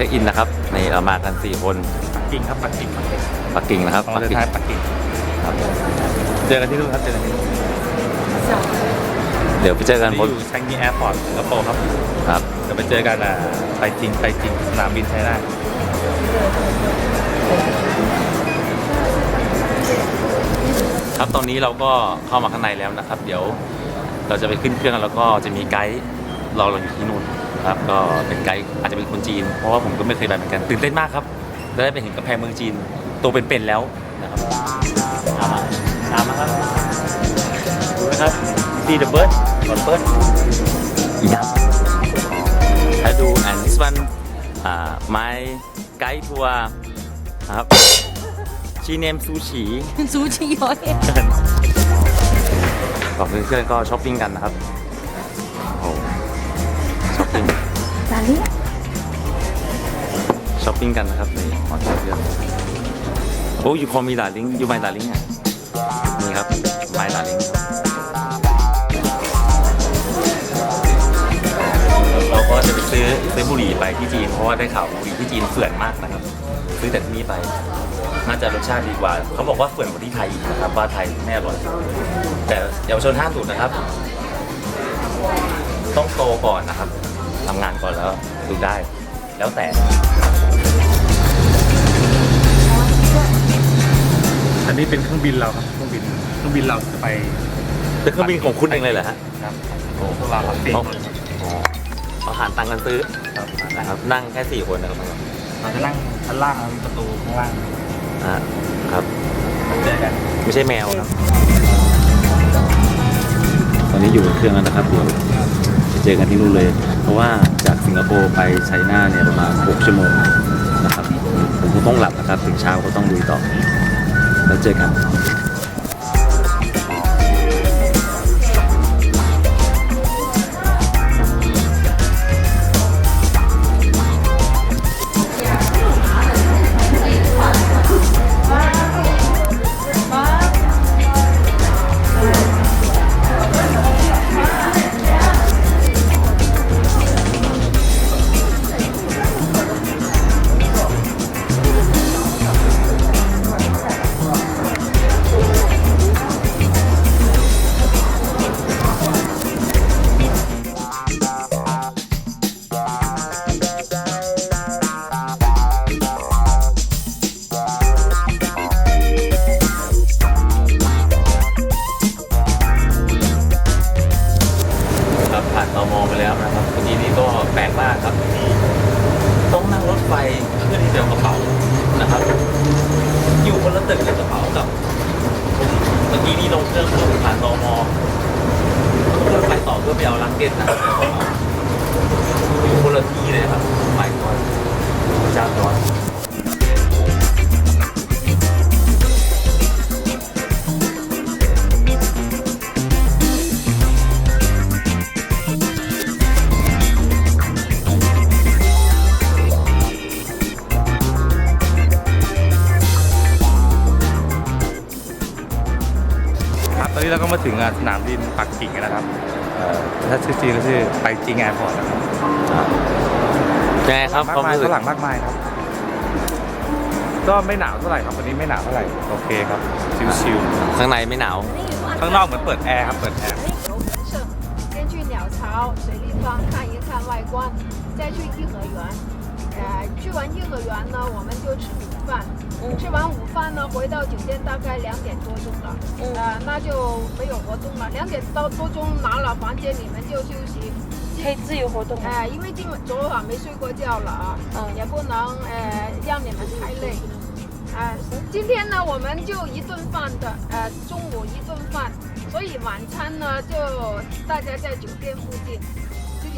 นี้ก็เช็คอินนะครับนี่เรามากัน4คนปักกิ่งครับปักกิ่งปักกิ่งปักกิ่งนะครับของปักเดือนกิ่งท้ายปักกิ่งครับเจอกันที่นู่นครับเจอกันที่นู่นเดี๋ยวไปเจอกันที่บนอยู่แชงงีแอร์พอร์ตสิงคโปร์ครับครับจะไปเจอกันอ่าไปจริงไปจริงสนามบินไทยได้ครับตอนนี้เราก็เข้ามาข้างในแล้วนะครับ เดี๋ยวเราจะไปขึ้นเครื่องแล้วก็จะมีไกด์รอเราอยู่ที่นู่น ครับก็เป็นไกด์อาจจะเป็นคนจีน เพราะว่าผมก็ไม่เคยไปเหมือนกันตื่นเต้นมากครับได้ไปเห็นกำแพงเมืองจีนตัวเป็นๆแล้วนะครับตามมาครับดูนะครับดีเดอะเบิร์ดก่อนเบิร์ดยับถ้าดู and ฟอนอ่าไม้ไกด์ทัวร์นะครับจีเน่ซูชิซูชิอะไรขอบคุณเพื่อนก็ช้อปปิ้งกันนะครับ ช้อปปิ้งกันนะครับในี่ขอเพื่อนโอ้ยูคอมีดาลิงยูไมดาลิงอะนี่ครับไมดาลิงเราก็จะไปซื้อซื้อบุหรี่ไปที่จีนเพราะว่าได้ข่าวบุหรี่ที่จีนเฟื่อนมากนะครับ ซื้อแต่ที่นี่ไป น่าจะรสชาติดีกว่า เขาบอกว่าเฟื่อนกว่าที่ไทยอีกนะครับว่าไทยไม่อร่อยแต่เยาวชนห้ามสูบนะครับ ต้องโตก่อนนะครับทำงานก่อนแล้วดูได้ แล้วแต่ อันนี้เป็นเครื่องบินเราครับเครื่องบินเครื่องบินเราจะไปเป็นเครื่องบินของคุณเองเลยเหรอฮะครับโอ้พวกเราครับสี่อ๋อคนอ๋อเอาหารตังค์กันซื้อครับนะครับนั่งแค่สี่คนนะครับเราจะนั่งชั้นล่างครับมีประตูข้างล่างอะครับเจอกันไม่ใช่แมวครับ ตอนนี้อยู่บนเครื่องแล้วนะครับเดี๋ยวจะเจอกันที่นู่นเลย เพราะว่าจากสิงคโปร์ไปไชน่าเนี่ยประมาณ6ชั่วโมงนะครับผมก็ต้องหลับนะครับถึงเช้าก็ต้องลุยต่อ แล้ว กกับผมเมื่อกี้นี่ลงเครื่องปุ๊บผ่านตมรถไปต่อเพื่อไปเอาลังเก็ตนะครับอยู่คนละที่เลยครับไปก่อนจากก่อน นี้เราก็มาถึงอ่ะสนามบินปักกิ่งแล้วนะครับเอ่อถ้าชื่อจริงก็ชื่อไปจริงแอร์พอร์ตนะครับ ยังไงครับ มาก ความ มาย รู้สึ ฝรั่งมากมายครับ ก็ไม่หนาวเท่าไหร่ครับวันนี้ไม่หนาวเท่าไหร่โอเคครับชิว ข้างในไม่หนาว ๆข้างนอกเหมือนเปิดแอร์ครับเปิดแอร์ 游神社，先去鸟巢水立方看一看外观，再去颐和园。 呃，去完颐和园呢，我们就吃午饭。吃完午饭呢，回到酒店大概两点多钟了。呃，那就没有活动了。两点到多钟拿了房间，你们就休息。可以自由活动吗？哎、因为今晚昨晚没睡过觉了啊，嗯也不能呃让你们太累。啊、今天呢我们就一顿饭的，呃，中午一顿饭，所以晚餐呢就大家在酒店附近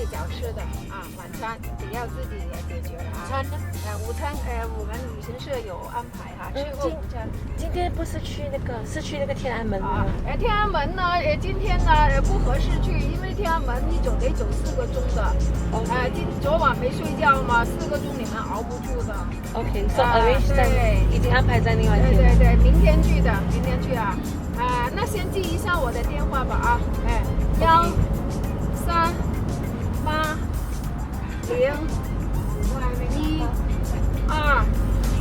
自己找吃的啊，晚餐只要自己也解决了啊。午餐呢？呃，午餐呃我们旅行社有安排哈、吃过午餐。今天不是去那个，是去那个天安门啊吗？，呃，天安门呢，呃，今天呢，呃，不合适去，因为天安门一走得走四个钟的，哦呃，今昨晚没睡觉嘛，四个钟你们熬不住的。在对已经安排在另外一对天。对对，明天去的，明天去啊。啊、那先记一下我的电话吧啊，哎，幺三 ป้าเลี้ยง一二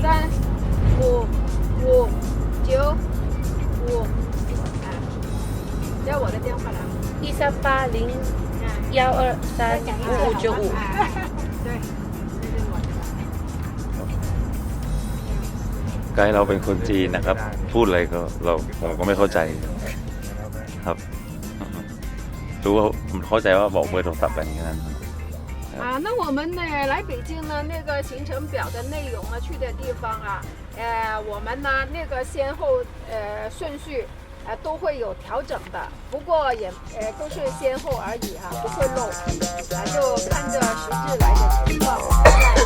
三五五九五，叫我的电话了，一三八零幺二三五五九五。对，ไกด์เราเป็นคนจีนนะครับ พูดอะไรก็เราผมก็ไม่เข้าใจครับ รู้ว่าผมเข้าใจว่าบอกเบอร์โทรศัพท์ไปแค่นั้น 啊，那我们呢来北京呢，那个行程表的内容啊，去的地方啊，呃，我们呢那个先后呃顺序。呃，都会有调整的，不过也呃都是先后而已哈、不会漏，啊，就看着实质来的情况，现在呢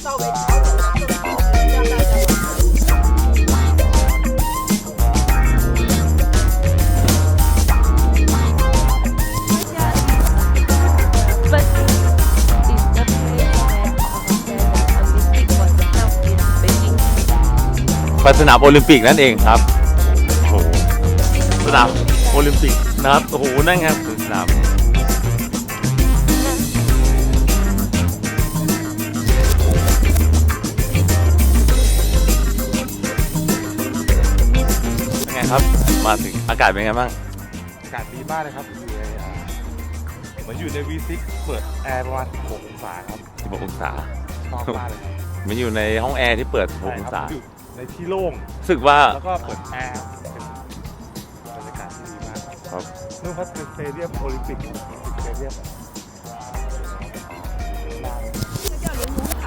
稍微调整 สนามโอลิมปิกนั่นเองครับโอ้โหสนามโอลิมปิกนะครับโอ้โหนั่นครับคือสนามเป็นไงครับมาถึงอากาศเป็นไงบ้างอากาศดีมากเลยครับอยู่ในอ่าเหมือนอยู่ใน V6 เปิดแอร์ประมาณ6องศาครับ16องศาชอบมากเลยครับ เหมันอยู่ในห้องแอร์ที่เปิด6องศาอยู่ ในที่โล่ง รู้สึกว่า แล้วก็เปิดแอร์เป็นบรรยากาศที่ดีมากครับ ครับ นู่นครับคือสเตเดียมโอลิมปิกสเตเดียม 这个叫玲珑塔，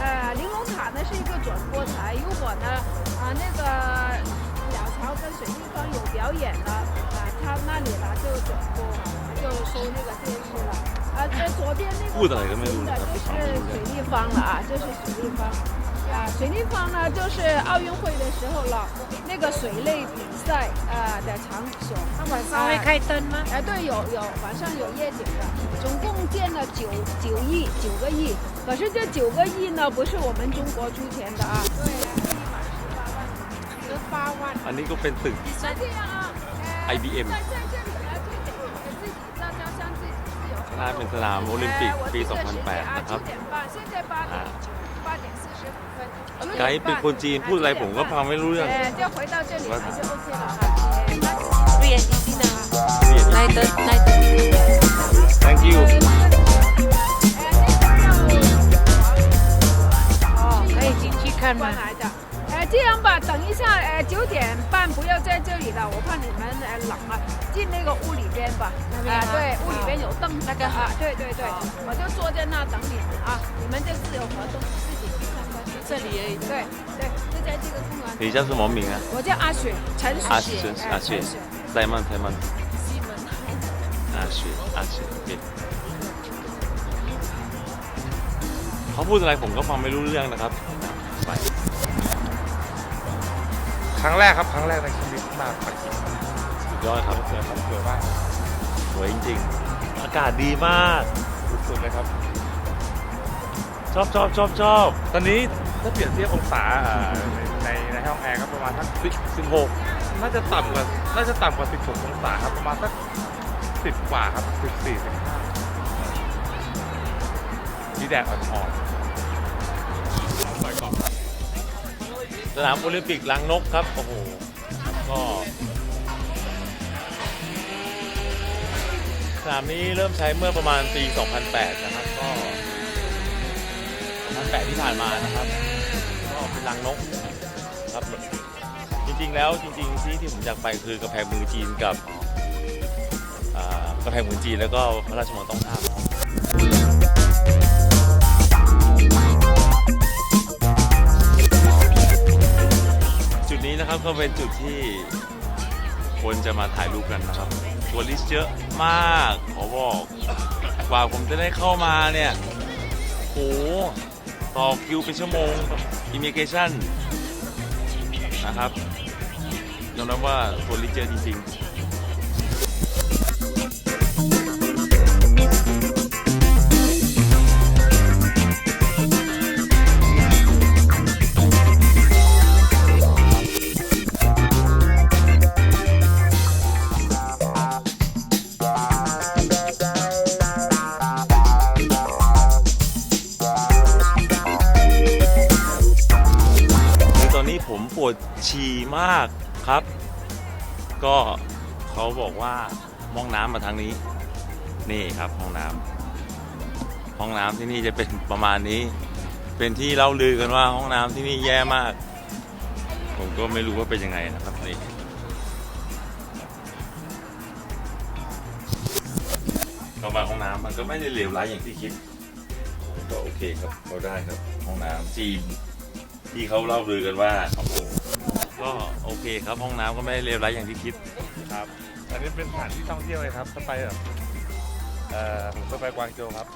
呃，玲珑塔呢是一个转播台，如果呢啊、那个鸟巢跟水立方有表演呢，啊、他那里呢就转播哈、就收那个电视了。啊，这左边那个พูดอะไรก็ไม่รู้ 的 นะครับ 就是水立方了啊，这是水立方。 啊，水立方呢，就是奥运会的时候了，那个水类比赛啊、的场所。他晚上会开灯吗？哎，对，有有晚上有夜景的，总共建了九九亿九个亿，可是这九个亿呢，不是我们中国出钱的啊。对，一满十八万。 อันนี้ก็เป็นตึก 那这样啊，呃 IBM 在在这里呢，就得自己大家向自己自由。 น่าเป็นสนามโอลิมปิก 哎我 ปี 这个时间2008 啊 นะครั 九 บ 点 ไกด์ 点 เป็น 半 คนจีนพูดอะไรผมก็ฟังไม่รู้เรื่อง 哎，就回到这里来就 OK 了哈。哎那 Free and easy 的。来的来的。 thank you 哦，可以进去看吗关？来的。呃，这样吧，等一下，呃，九点半不要在这里了，我怕你们呃冷啊，进那个屋里边吧。啊、那边吗对，屋里边有凳子。那个啊，对对对，我就坐在那等你们啊，你们就自由活动，自己去参观。 这里而已。对对，就在这个公园。你叫什么名啊？我叫阿雪，陈雪。阿雪哎阿雪陈雪。ไซมอนไซมอน 西门。อาชีอาชีโอเคเขาพูดอะไรผมก็ฟังไม่รู้เรื่องนะครับไป ครั้งแรกครับครั้งแรกในชีวิตมาปักกิ่ง สุดยอดครับ สวยครับสวยมาก สวยจริงๆ อากาศดีมาก สุดๆเลยครับ ชอบชอบชอบชอบ ตอนนี้ ถ้าเปรียบเทียบองศาอ่าในในห้องแอร์ก็ประมาณสักสิบสิบหกน่าจะต่ำกว่าน่าจะต่ำกว่าสิบหกองศาครับประมาณสักสิบกว่าครับสิบสี่สิบห้าที่แดดอ่อนๆสนามโอลิมปิกลังนกครับ โอ้โห ก็สนามนี้เริ่มใช้เมื่อประมาณปี 2008 นะครับ ก็ 2008 ที่ผ่านมานะครับ เป็นลังนกครับ จริงๆแล้วจริงๆที่ที่ผมอยากไปคือกระแพงเมืองจีนกับอ่ากระแพงเมืองจีนแล้วก็พระราชวังต้องห้ามจุดนี้นะครับก็เป็นจุดที่คนจะมาถ่ายรูปกันนะครับตัวลิสเยอะมากขอบอกกว่าผมจะได้เข้ามาเนี่ยโหต่อคิวเป็นชั่วโมง อิมิเกชันนะครับยอมรับว่าคนลิเจอะจริงๆ วดฉี่มากครับ ก็เขาบอกว่าห้องน้ำมาทางนี้ นี่ครับห้องน้ำห้องน้ำที่นี่จะเป็นประมาณนี้ เป็นที่เล่าลือกันว่าห้องน้ำที่นี่แย่มาก ผมก็ไม่รู้ว่าเป็นยังไงนะครับนี่เข้ามาห้องน้ำมันก็ไม่ได้เลวร้ายอย่างที่คิด ก็โอเคครับเราได้ครับห้องน้ำจีน ที่เขาเล่าลือกันว่าโอ้โหก็โอเคครับห้องน้ำก็ไม่ได้เลวร้ายอย่างที่คิดครับ อันนี้เป็นสถานที่ท่องเที่ยวเลยครับถ้าไปแบบเอ่อผมก็ไปกวางโจวครับ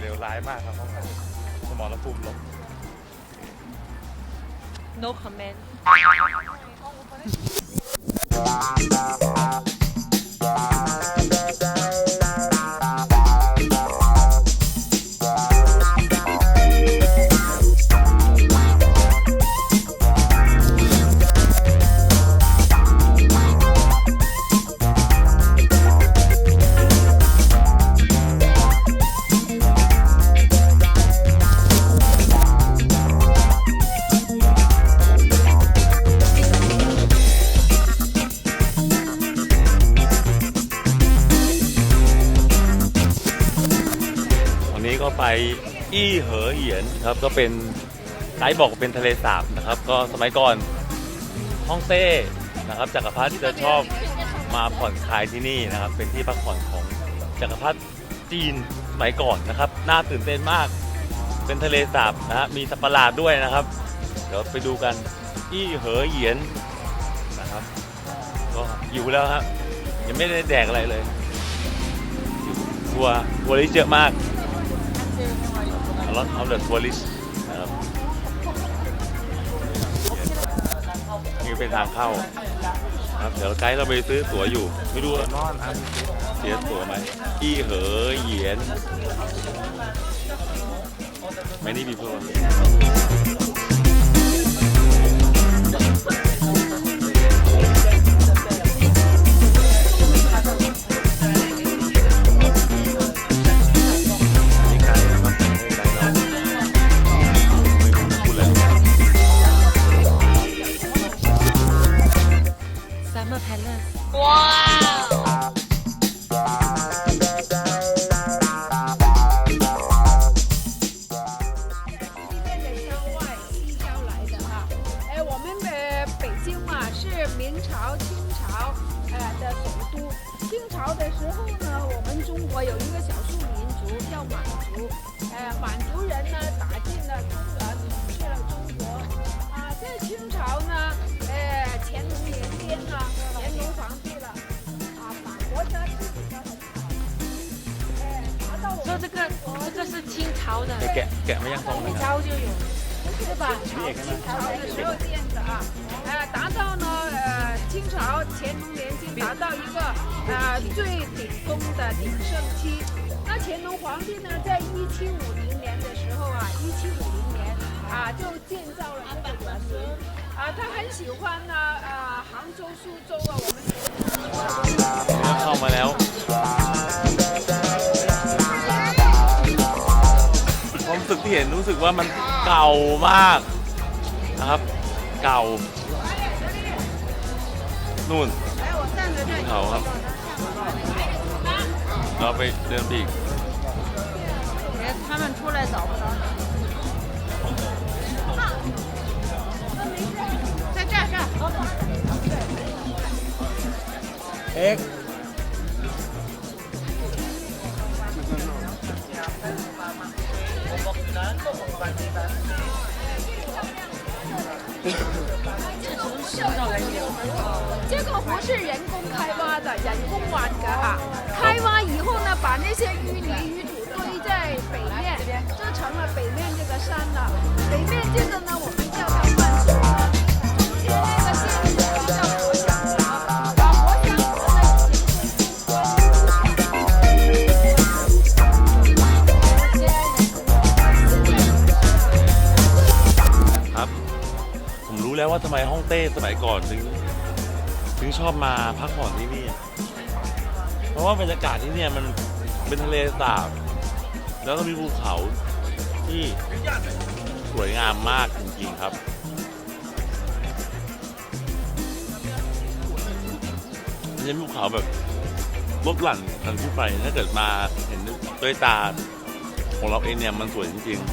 เลวร้ายมากครับห้องน้ำสมรภูมิลบ no comment ครับก็เป็นไกด์บอกเป็นทะเลสาบนะครับ ก็สมัยก่อนฮ่องเต้นะครับจักรพรรดิจะชอบมาผ่อนคลายที่นี่นะครับ เป็นที่พักผ่อนของจักรพรรดิจีนสมัยก่อนนะครับ น่าตื่นเต้นมาก เป็นทะเลสาบนะฮะมีสัตว์ประหลาดด้วยนะครับ เดี๋ยวไปดูกันอี้เหอเหยียนนะครับ ก็อยู่แล้วครับยังไม่ได้แดกอะไรเลยทัวร์ทัวริสต์เยอะมาก lot of the tourists นะครับนี่เป็นทางเข้าครับเดี๋ยวไกด์เราไปซื้อตั๋วอยู่ ไม่รู้นอนอันเสียตั๋วไหมอี้เหอเหยียนไม่นี่มีเพื่อน 一个呃最顶峰的鼎盛期。那干隆皇帝呢，在一七五零年的时候啊，一七五零年啊，就建造了这个园林啊，他很喜欢呢，呃，杭州、苏州啊，我们。 เข้ามาแล้ว ความรู้สึกที่เห็นรู้สึกว่ามันเก่ามากนะครับ เก่า นู่นเขาครับ 他们出来找不着呢。在这儿，这儿。哎。这个湖是人工开挖的，人工挖的哈。开挖以后呢，把那些淤泥淤土堆在北面，就成了北面这个山了。北面这个呢，我们叫它万水河。中间那个线路叫活香河，啊，活香河呢已经恢复 ครับ ผมรู้แล้วว่าทำไมฮ่องเต้สมัยก่อนถึง ถึง ชอบมาพักผ่อนที่นี่ เพราะว่าบรรยากาศที่เนี่ยมันเป็นทะเลสาบ แล้วก็มีภูเขาที่สวยงามมากจริงๆครับไม่ใช่ภูเขาแบบลดหลั่นกันที่ไปถ้าเกิดมาเห็นด้วยตาของเราเองเนี่ยมันสวยจริงๆ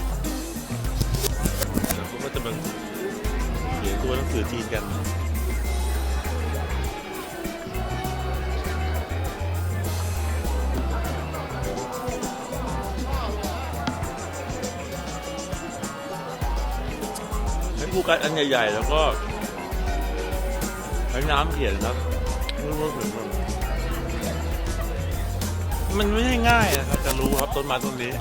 แล้วก็จะเป็นเขียนตัวหนังสือจีนกัน กัดอันใหญ่ๆ แล้วก็ใช้น้ำเขียนครับไม่รู้ว่าถึงมันมันไม่ใช่ง่ายนะครับจะรู้ครับต้นไม้ต้นนี้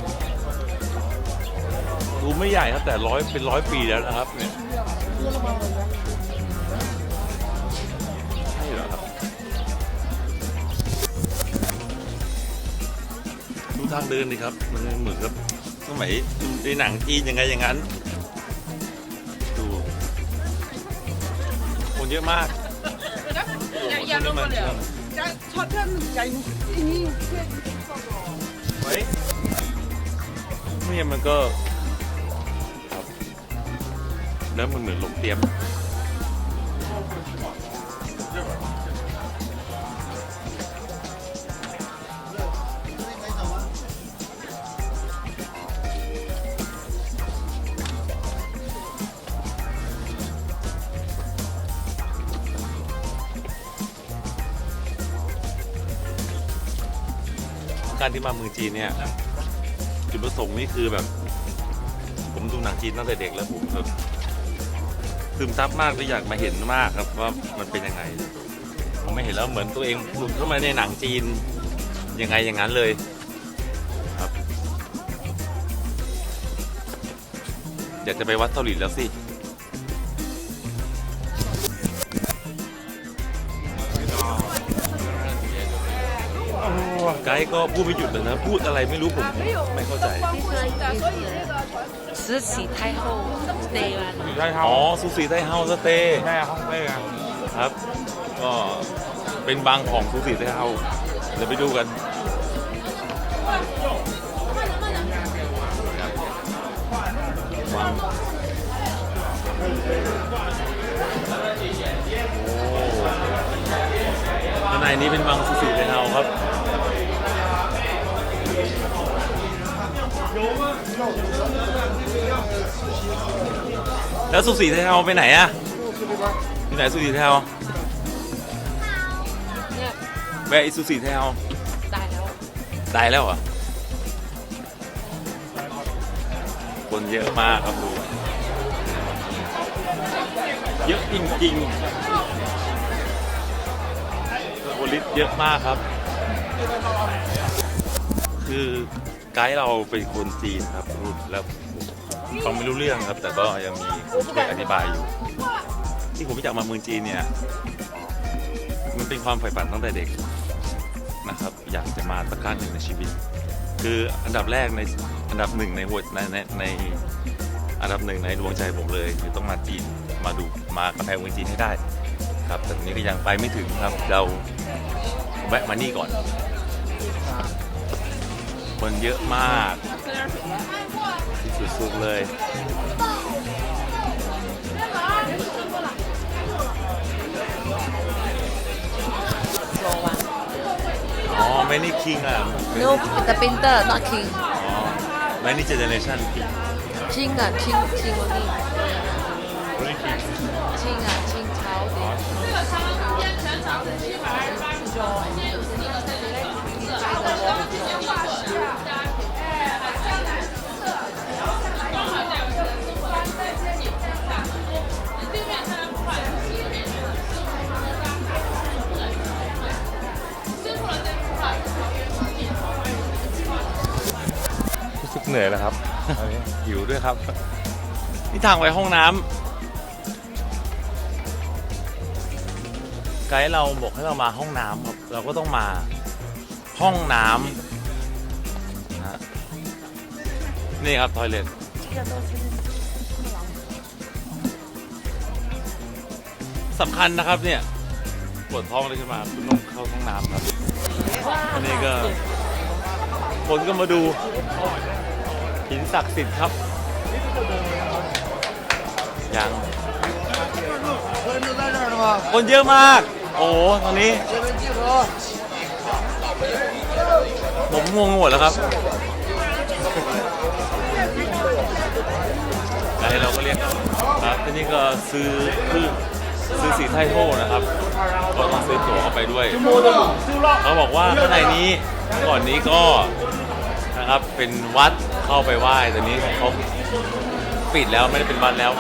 ดูไม่ใหญ่ครับแต่ร้อยเป็นร้อยปีแล้วนะครับ เนี่ยนี่เหรอครับดูทางเดินดิครับ มันเหมือนกับสมัยในหนังจีนยังไงอย่างนั้น เยอะมากอย่าลงมาเลยเฮ้ยไม่งั้นมันก็ครับแล้วมันเหมือนหลงเตรียม จีนเนี่ยจุดประสงค์นี่คือแบบ ผมดูหนังจีนตั้งแต่เด็กแล้วผมแบบซึมซับมากและอยากมาเห็นมากครับว่ามันเป็นยังไง ผมไม่เห็นแล้วเหมือนตัวเองหลุดเข้ามาในหนังจีนยังไงอย่างนั้นเลยครับอยากจะไปวัดเกาหลีแล้วสิ กด์ก็พูดไม่หยุดเลยนะ พูดอะไรไม่รู้ผมไม่เข้าใจสุสีไทเฮาสเตย์อ๋อสุสีไทเฮาสเตย์ใช่ครับใช่ครับ ก็เป็นบางของสุสีไทเฮาเดี๋ยวไปดูกันข้างในนี้เป็นบางสุสีไทเฮาครับ แล้วซูสีไทเฮาไปไหนอะที่ไหนซูสีไทเฮาเนี่ยแวร์อิซูสีไทเฮาตายแล้วตายแล้วเหรอคนเยอะมากครับดูเยอะจริงๆโอลิสเยอะมากครับ คือ ไกด์เราเป็นคนจีนครับพูดแล้วเขาไม่รู้เรื่องครับ แต่ก็ยังมีคนช่วยอธิบายอยู่ ที่ผมอยากมาเมืองจีนเนี่ย มันเป็นความใฝ่ฝันตั้งแต่เด็กนะครับ อยากจะมาสักครั้งหนึ่งในชีวิต คืออันดับแรกในอันดับหนึ่งในหัวในในในอันดับหนึ่งในดวงใจผมเลยคือต้องมาจีนมาดูมากำแพงเมืองจีนให้ได้ ครับแต่นนี้ก็ยังไปไม่ถึงครับเราแวะมานี่ก่อน คนเยอะมากที่สุดๆเลยรอวันอ๋อไม่นี่คิงอะ no the painter not king อ๋อไม่นี่เจเนเรชั่น king อะ king king only king อะ king 朝的รู้สึ เหนื่อยแล้วครับหิวด้วยครับ นี่ทางไปห้องน้ำไกด์เราบอกให้เรามาห้องน้ำครับ เราก็ต้องมาห้องน้ำนะฮะนี่ครับทอยเล็ตสำคัญนะครับเนี่ยปวดท้องเลยขึ้นมาคุณต้องเข้าห้องน้ำครับอันนี้ก็คนก็มาดู หินศักดิ์สิทธิ์ครับยังคนเยอะมาก โอ้โหตอนนี้ผมงงหมดแล้วครับไกด์เราก็เรียกครับที่นี่ก็ซื้อคือซื้อสีไทโทนะครับ ก็ต้องซื้อตั๋วเข้าไปด้วย เขาบอกว่าข้างในนี้ก่อนนี้ก็นะครับเป็นวัด เข้าไปไหว้แต่นี้เขาปิดแล้วไม่ได้เป็นวัดแล้ว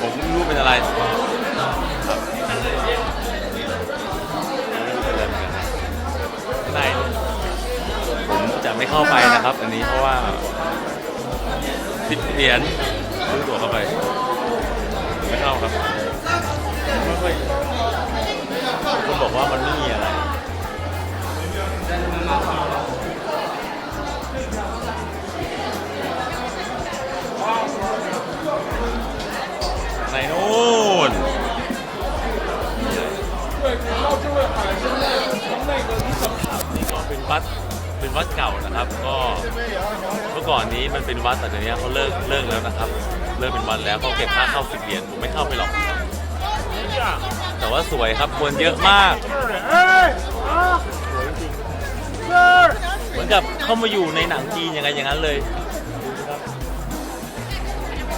ผมไม่รู้เป็นอะไรครับไม่รู้เป็นอะไรเหมือนกันนะข้างในผมจะไม่เข้าไปนะครับ อันนี้เพราะว่าสิบเหรียญซื้อตั๋วเข้าไป ไม่เข้าครับไม่ค่อยคนบอกว่ามันไม่มีอะไร นเป็นวัดเป็นวัดเก่านะครับ ก็เมื่อก่อนนี้มันเป็นวัดแต่เดี๋ยวนี้เขาเลิกเลิกแล้วนะครับ เลิกเป็นวัดแล้วเขาเก็บค่าเข้าสิบเหรียญผมไม่เข้าไปหรอก แต่ว่าสวยครับคนเยอะมากเหมือนกับเข้ามาอยู่ในหนังจีนยังไงอย่างนั้นเลย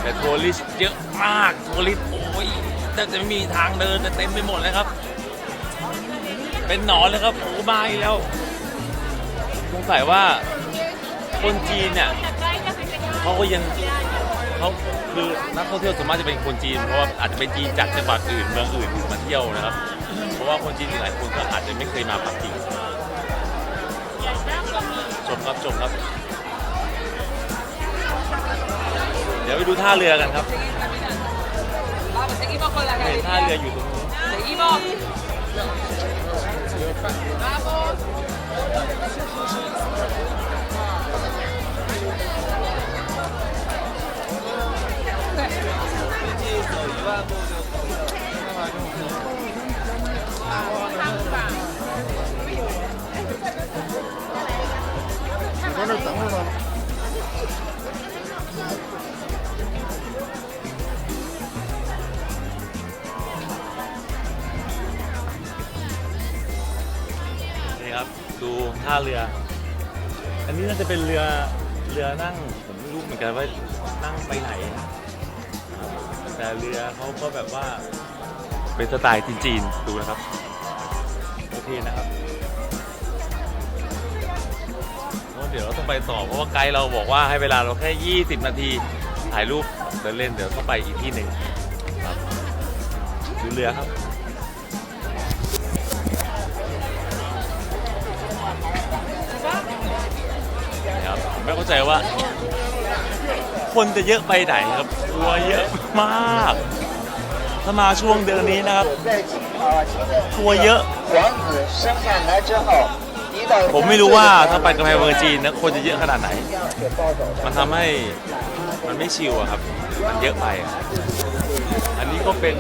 แต่ทัวริสเยอะมากทัวริส แทบจะไม่มีทางเดินเต็มไปหมดเลยครับ เป็นหนอนเลยครับโอ้มาอีกแล้วสงสัยว่าคนจีนเนี่ยเขาก็ยังเขาคือนักท่องเที่ยวส่วนมากจะเป็นคนจีน เพราะว่าอาจจะเป็นจีนจากจังหวัดอื่นเมืองอื่นมาเที่ยวนะครับ เพราะว่าคนจีนหลายคนก็อาจจะไม่เคยมาปักกิ่งชมครับชมครับ เดี๋ยวไปดูท่าเรือกันครับ เห็นท่าเรืออยู่ตรงนู้นนี่ ดูท่าเรือ อันนี้น่าจะเป็นเรือเรือนั่งผมไม่รู้เหมือนกันว่านั่งไปไหน แต่เรือเขาก็แบบว่า เป็นสไตล์จีนๆดูนะครับโอเคนะครับเดี๋ยวเราต้องไปต่อเพราะว่าไกด์เราบอกว่าให้เวลาเราแค่ 20 นาทีถ่ายรูปเดินเล่นเดี๋ยวต้องไปอีกที่หนึ่งดูเรือครับ ไม่เข้าใจว่า คนจะเยอะไปไหนครับตัวเยอะมาก ถ้ามาช่วงเดือนนี้นะครับ ทัวเยอะ ผมไม่รู้ว่าถ้าไปกำแพงเมืองจีนนะคนจะเยอะขนาดไหน มันทำให้มันไม่ชิวอะครับ มันเยอะไปอะอันนี้ก็เป็น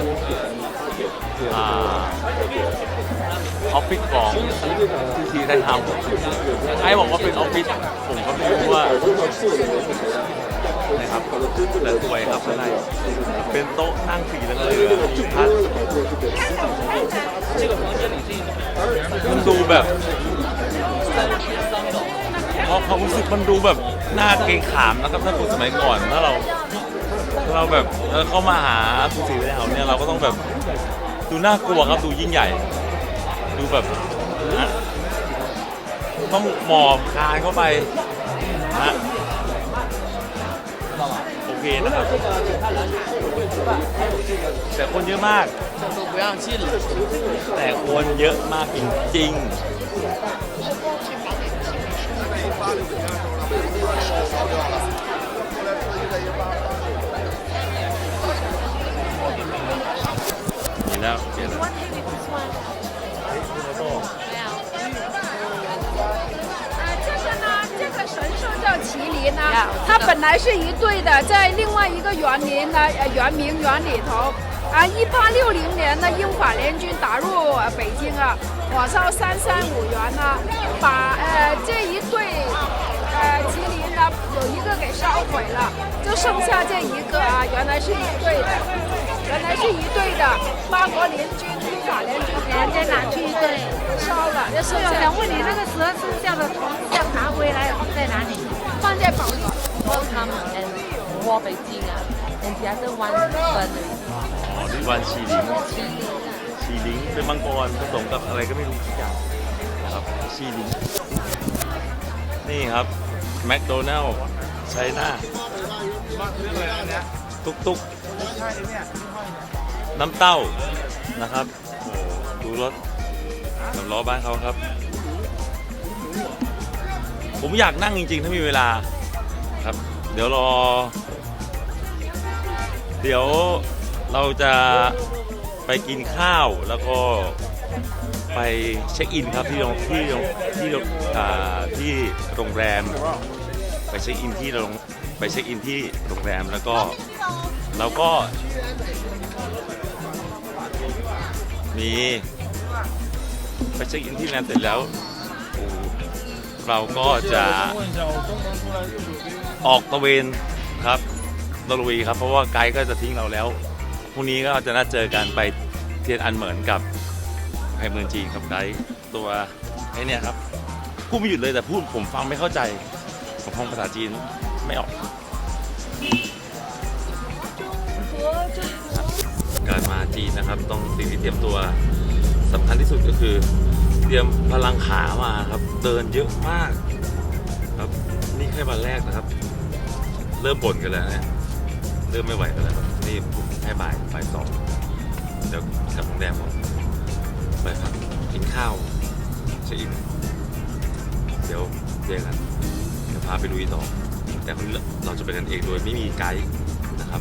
อ่า ออฟฟิศของทีไทยทำไอ้บอกว่าเป็นออฟฟิศผมก็ไม่รู้ว่านะครับแต่สวยครับข้างในเป็นโต๊ะนั่งสีเหลืองๆมีพัดมันดูแบบเพราะความรู้สึกมันดูแบบน่าเกรงขามนะครับถ้าคนสมัยก่อนถ้าเราถ้าเราแบบเออเข้ามาหาคุณสีแล้วเนี่ยเราก็ต้องแบบดูน่ากลัวครับดูยิ่งใหญ่ ดูแบบนะต้องหมอบคานเข้าไปนะโอเคนะครับแต่คนเยอะมากแต่คนเยอะมากจริงๆ 来是一对的，在另外一个园林呢，呃，圆明园里头。啊，一八六零年呢，英法联军打入北京啊，火烧三山五园呢，把呃这一对呃麒麟呢有一个给烧毁了，就剩下这一个啊，原来是一对的，原来是一对的，八国联军入人家拿去一对烧了。是我想问你，那个十二生肖的铜像拿回来在哪里？放在宝 will come and war Beijing ah, and the other one Berlin. อ๋อนี่วันชีลิง ชีลิงเป็นมังกรผสมกับอะไรก็ไม่รู้สักอย่างนะครับชีลิง นี่ครับแมคโดนัลล์ไชน่าตุกตุกน้ำเต้านะครับโอ้ดูรถสำล้อบ้านเขาครับ ผมอยากนั่งจริงๆ ถ้ามีเวลา เดี๋ยวรอ เดี๋ยวเราจะไปกินข้าวแล้วก็ไปเช็คอินครับที่โรงที่โรงที่โรงอ่าที่โรงแรม ไปเช็คอินที่โรงไปเช็คอินที่โรงแรมแล้วก็เราก็ มีไปเช็คอินที่โรงแรมเสร็จแล้ว เราก็จะ ออกตะเวนครับตะลุยครับ เพราะว่าไกด์ก็จะทิ้งเราแล้วพรุ่งนี้ก็จะนัดเจอกันไปเทียนอันเหมือนกับไทยเมืองจีนครับไกด์ตัวไอ้เนี่ยครับพูดไม่หยุดเลยแต่พูดผมฟังไม่เข้าใจผมฟังภาษาจีนไม่ออก การมาจีนนะครับ ต้องสิ่งที่เตรียมตัวสำคัญที่สุดก็คือ เตรียมพลังขามาครับ เดินเยอะมาก ครับนี่แค่วันแรกนะครับ เริ่มบ่นกันแล้วเนี่ยเริ่มไม่ไหวกันแล้วรับนี่แค่บ่ายบ่ายสองเดี๋ยวกลับโรงแรมก่อนไปพักกินข้าวเช็คอินเดี๋ยวเจอกันเดี๋ยวพาไปลุยต่อแต่เราจะไปกันเองโดยไม่มีไกด์นะครับ